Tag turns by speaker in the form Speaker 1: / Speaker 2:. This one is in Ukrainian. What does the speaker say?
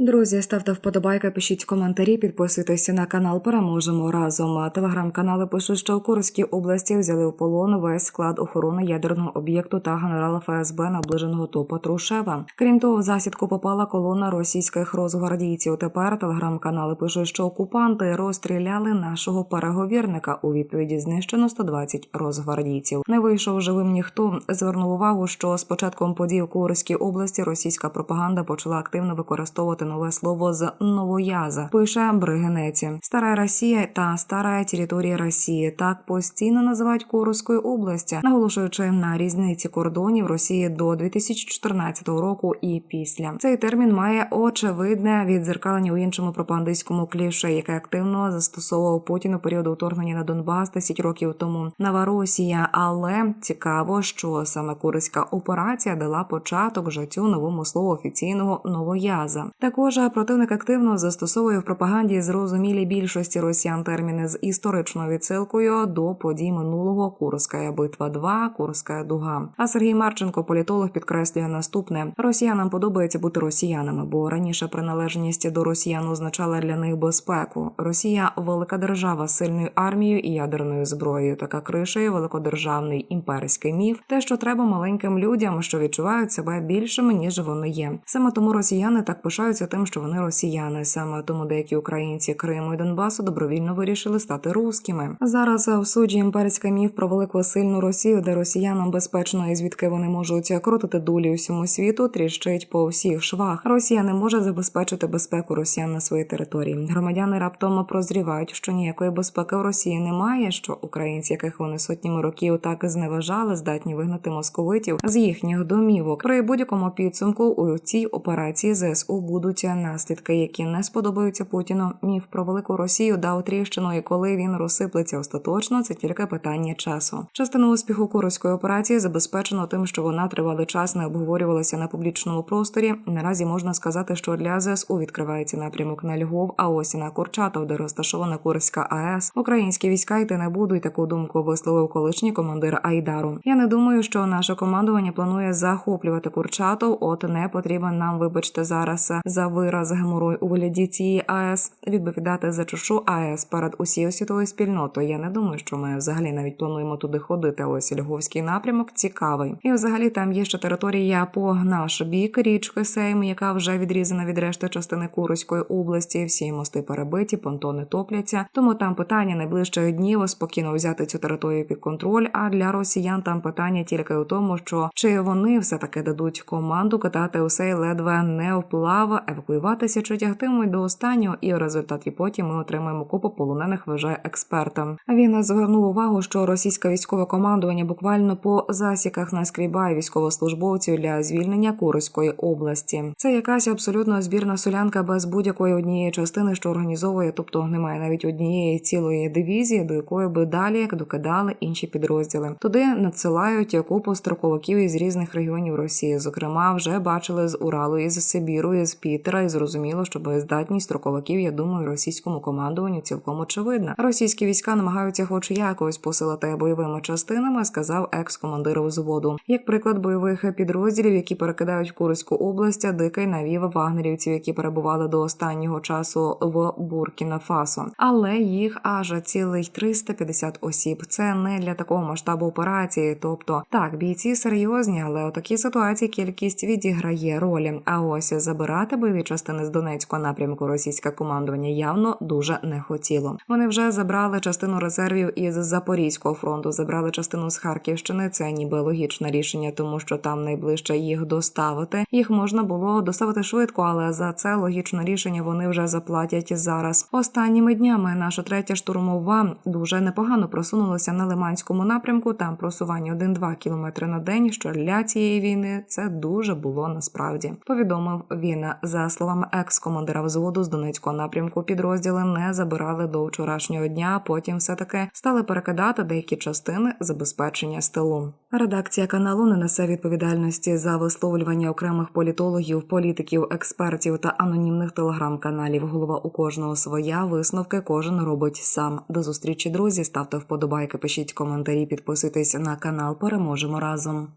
Speaker 1: Друзі, ставте вподобайки, пишіть коментарі, підписуйтесь на канал. Переможемо разом. Телеграм-канали пишуть, що у Курській області взяли в полон весь склад охорони ядерного об'єкту та генерала ФСБ наближеного до Патрушева. Крім того, в засідку попала колона російських розгвардійців. Тепер телеграм-канали пишуть, що окупанти розстріляли нашого переговірника. У відповіді знищено 120 розгвардійців. Не вийшов живим ніхто. Звернув увагу, що з початком подій у Курській області російська пропаганда почала активно використовувати нове слово з новояза. Пише Бригенеці. Стара Росія та стара територія Росії так постійно називають Курською області, наголошуючи на різниці кордонів Росії до 2014 року і після. Цей термін має очевидне віддзеркалення у іншому пропагандистському кліше, яке активно застосовував Путін у період вторгнення на Донбас 10 років тому. Новоросія, але цікаво, що саме Курська операція дала початок життю новому слову офіційного новояза. Також противник активно застосовує в пропаганді зрозумілі більшості росіян терміни з історичною відсилкою до подій минулого Курська битва 2 Курська дуга. А Сергій Марченко, політолог, підкреслює наступне: росіянам подобається бути росіянами, бо раніше приналежність до росіян означала для них безпеку. Росія велика держава з сильною армією і ядерною зброєю. Така криша великодержавний імперський міф. Те, що треба маленьким людям, що відчувають себе більшими ніж вони є. Саме тому росіяни так пишаються тим, що вони росіяни. Саме тому деякі українці Криму і Донбасу добровільно вирішили стати русскими. Зараз в суді імперський міф про велику сильну Росію, де росіянам безпечно і звідки вони можуть крутити дулі усьому світу, тріщить по всіх швах. Росія не може забезпечити безпеку росіян на своїй території. Громадяни раптом прозрівають, що ніякої безпеки в Росії немає. Що українці, яких вони сотнями років так і зневажали, здатні вигнати московитів з їхніх домівок. При будь-якому підсумку у цій операції ЗСУ будуть наслідки, які не сподобаються Путіну. Міф про велику Росію дав тріщину, і коли він розсиплеться остаточно, це тільки питання часу. Частину успіху Курської операції забезпечено тим, що вона тривалий час не обговорювалася на публічному просторі. Наразі можна сказати, що для ЗСУ відкривається напрямок на Львов, а ось і на Курчатов, де розташована Курська АЕС. Українські війська йти не будуть. Таку думку висловив колишній командир Айдару. Я не думаю, що наше командування планує захоплювати Курчатов. От не потрібен нам, вибачте, зараз за вираз геморой у вигляді цієї АЕС відповідати за чушу АЕС перед усією світовою спільнотою. Я не думаю, що ми взагалі навіть плануємо туди ходити. Ось Львовський напрямок цікавий. І взагалі там є ще територія по наш бік річки Сейм, яка вже відрізана від решти частини Курської області. Всі мости перебиті, понтони топляться. Тому там питання найближчих днів спокійно взяти цю територію під контроль. А для росіян там питання тільки у тому, що чи вони все таки дадуть команду катати усе ледве не вплав, евакуюватися чи тягтимуть до останнього, і в результаті потім ми отримаємо купу полонених, вважає експертом. Він звернув увагу, що російське військове командування буквально по засіках наскрібає військовослужбовців для звільнення Курської області. Це якась абсолютно збірна солянка без будь-якої однієї частини, що організовує, тобто немає навіть однієї цілої дивізії, до якої би далі як докидали інші підрозділи. Туди надсилають купу строковиків із різних регіонів Росії. Зокрема, вже бачили з Уралу, із Сибіру, із Пітера, і зрозуміло, що боєздатність строковиків, я думаю, російському командуванню цілком очевидна. Російські війська намагаються, хоч якось посилити бойовими частинами, сказав екс-командир взводу. Як приклад бойових підрозділів, які перекидають в Курську область, дикий навів вагнерівців, які перебували до останнього часу в Буркіна Фасо. Але їх аж цілих 350 осіб. Це не для такого масштабу операції. Тобто, так, бійці серйозні, але у такій ситуації кількість відіграє ролі. А ось забирати бойові частини з Донецького напрямку російське командування явно дуже не хотіло. Вони вже забрали частину резервів із Запорізького фронту, забрали частину з Харківщини. Це ніби логічне рішення, тому що там найближче їх доставити. Їх можна було доставити швидко, але за це логічне рішення вони вже заплатять зараз. Останніми днями наша третя штурмова дуже непогано просунулася на Лиманському напрямку. Там просування 1-2 кілометри на день. Що для цієї війни це дуже було насправді. Повідомив він за словами екс-командира взводу з Донецького напрямку. Підрозділи не забирали до вчорашнього дня. Потім все таки стали перекидати деякі частини забезпечення з. Редакція каналу не несе відповідальності за висловлювання окремих політологів, політиків, експертів та анонімних телеграм-каналів. Голова у кожного своя висновки кожен робить сам. До зустрічі, друзі. Ставте вподобайки, пишіть коментарі, підписуйтесь на канал. Переможемо разом.